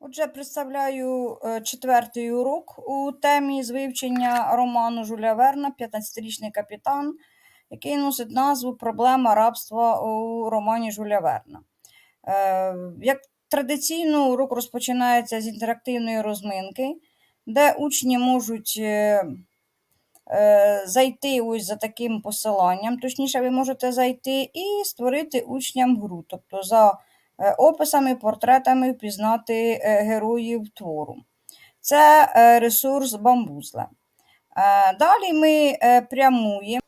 Отже, представляю е, четвертий урок у темі з вивчення роману Жуля Верна «15-річний капітан, який носить назву Проблема рабства у романі Жуля Верна. Е, Як традиційно, урок розпочинається з інтерактивної розминки, де учні можуть е, зайти ось за таким посиланням. Точніше, ви можете зайти і створити учням гру. Тобто за описами, портретами впізнати е, героїв твору. Це е, ресурс бамбузле. Е, Далі ми е, прямуємо.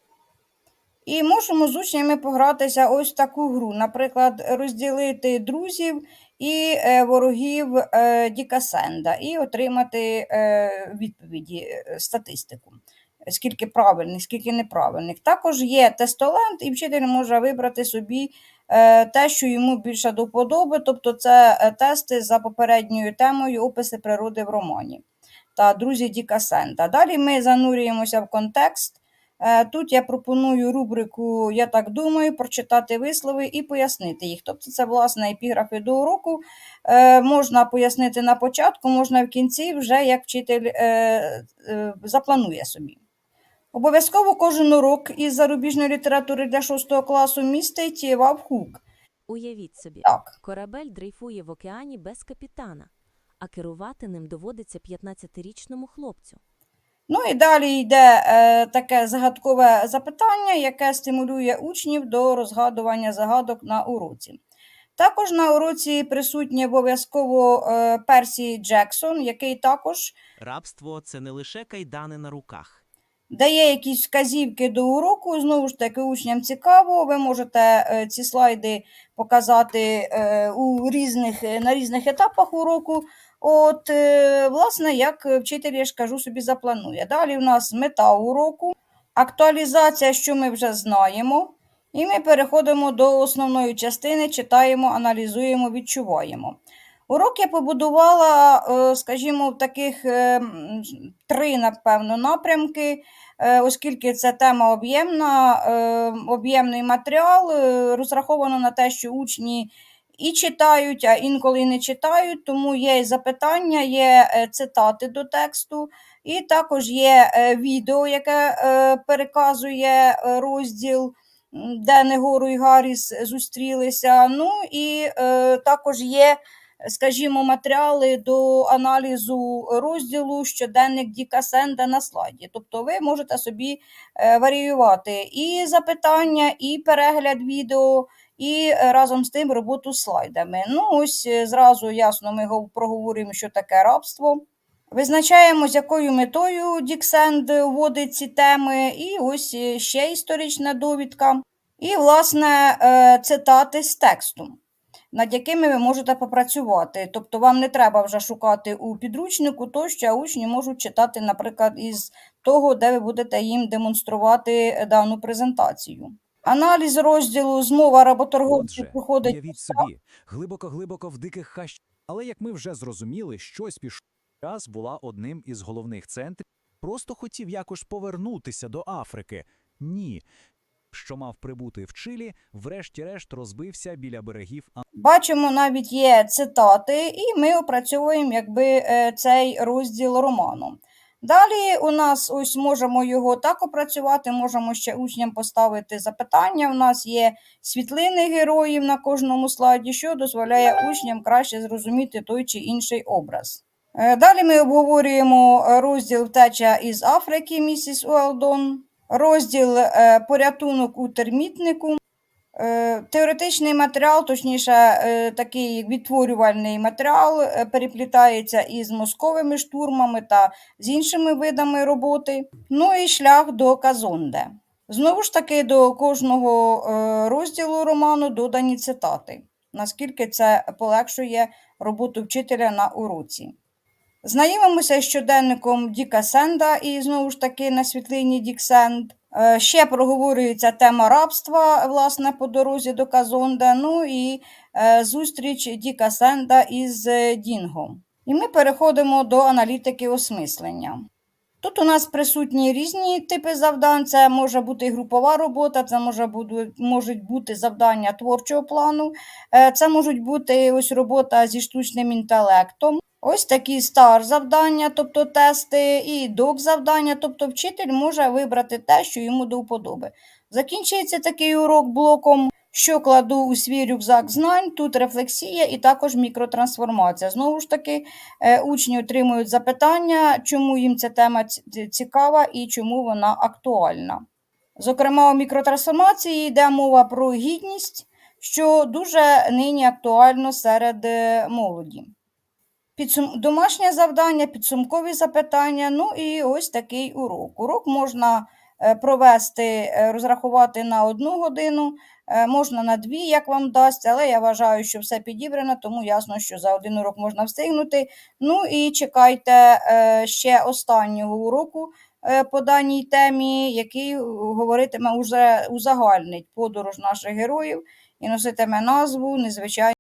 І можемо з учнями погратися ось в таку гру. Наприклад, розділити друзів і е, ворогів е, Діка Сенда і отримати е, відповіді, е, статистику. Скільки правильних, скільки неправильних. Також є тестоленд, і вчитель може вибрати собі е, те, що йому більше до вподоби, тобто це е, тести за попередньою темою описи природи в романі та друзі Діка Сенда. Далі ми занурюємося в контекст. Е, Тут я пропоную рубрику Я так думаю, прочитати вислови і пояснити їх. Тобто, це, власне, епіграфи до уроку. Можна пояснити на початку, можна в кінці, вже як вчитель запланує собі. Обов'язково кожен урок із зарубіжної літератури для 6 класу містить вавхук. Уявіть собі, Так. корабель дрейфує в океані без капітана, а керувати ним доводиться 15-річному хлопцю. Ну і далі йде е, таке загадкове запитання, яке стимулює учнів до розгадування загадок на уроці. Також на уроці присутній обов'язково е, Персі Джексон, який також Рабство це не лише кайдани на руках. Дає якісь вказівки до уроку. Знову ж таки, учням цікаво. Ви можете е, ці слайди показати е, у різних, е, на різних етапах уроку. От, власне, як вчитель, я ж кажу, собі запланує. Далі у нас мета уроку, актуалізація, що ми вже знаємо. І ми переходимо до основної частини, читаємо, аналізуємо, відчуваємо. Урок я побудувала, е, скажімо, в таких е, три, напевно, напрямки, е, оскільки це тема об'ємна, об'ємний матеріал, розраховано на те, що учні і читають, а інколи не читають, тому є запитання, є цитати до тексту, і також є відео, яке переказує розділ, де Негору і Гарріс зустрілися. Ну і е, також є скажімо, матеріали до аналізу розділу щоденник Діка Сенда на слайді. Тобто ви можете собі е, варіювати і запитання, і перегляд відео, і е, разом з тим роботу з слайдами. Ну, ось е, зразу ясно ми гов- проговоримо, що таке рабство. Визначаємо, з якою метою Діксенд вводить ці теми, і ось ще історична довідка. І, власне, цитати з тексту над якими ви можете попрацювати. Тобто вам не треба вже шукати у підручнику тощо, а учні можуть читати, наприклад, із того, де ви будете їм демонструвати дану презентацію. Аналіз розділу змова работорговців проходить уявіть собі, глибоко-глибоко в диких хащах. Але як ми вже зрозуміли, щось пішов час була одним із головних центрів. Просто хотів якось повернутися до Африки. Ні. Що мав прибути в Чилі, врешті-решт розбився біля берегів Бачимо, навіть є цитати, і ми опрацьовуємо якби, е, цей розділ роману. Далі у нас ось можемо його так опрацювати, можемо ще учням поставити запитання. У нас є світлини героїв на кожному слайді, що дозволяє учням краще зрозуміти той чи інший образ. Е, Далі ми обговорюємо е, розділ Втеча із Африки місіс Уелдон, розділ е, Порятунок у термітнику. Е, Теоретичний матеріал, точніше, е, такий відтворювальний матеріал, переплітається із мозковими штурмами та з іншими видами роботи. Ну і шлях до Казонде. Знову ж таки, до кожного розділу роману додані цитати, наскільки це полегшує роботу вчителя на уроці. Знайомимося з щоденником Діка Сенда і знову ж таки на світлині Дік Сенд. Е, Ще проговорюється тема рабства, власне, по дорозі до Казонда. Ну і е, зустріч Діка Сенда із е, Дінго. І ми переходимо до аналітики осмислення. Тут у нас присутні різні типи завдань. Це може бути групова робота, це може бути, можуть бути завдання творчого плану, це можуть бути ось робота зі штучним інтелектом. Ось такі стар завдання, тобто тести, і док завдання, тобто вчитель може вибрати те, що йому до вподоби. Закінчується такий урок блоком, що кладу у свій рюкзак знань, тут рефлексія і також мікротрансформація. Знову ж таки, е, учні отримують запитання, чому їм ця тема цікава і чому вона актуальна. Зокрема, у мікротрансформації йде мова про гідність, що дуже нині актуально серед е, молоді. Підсум... Домашнє завдання, підсумкові запитання, ну і ось такий урок. Урок можна е, провести, е, розрахувати на одну годину, е, можна на дві, як вам дасть, але я вважаю, що все підібрано, тому ясно, що за один урок можна встигнути. Ну і чекайте ще останнього уроку по даній темі, який говоритиме уже узагальнить подорож наших героїв і носитиме назву незвичайно.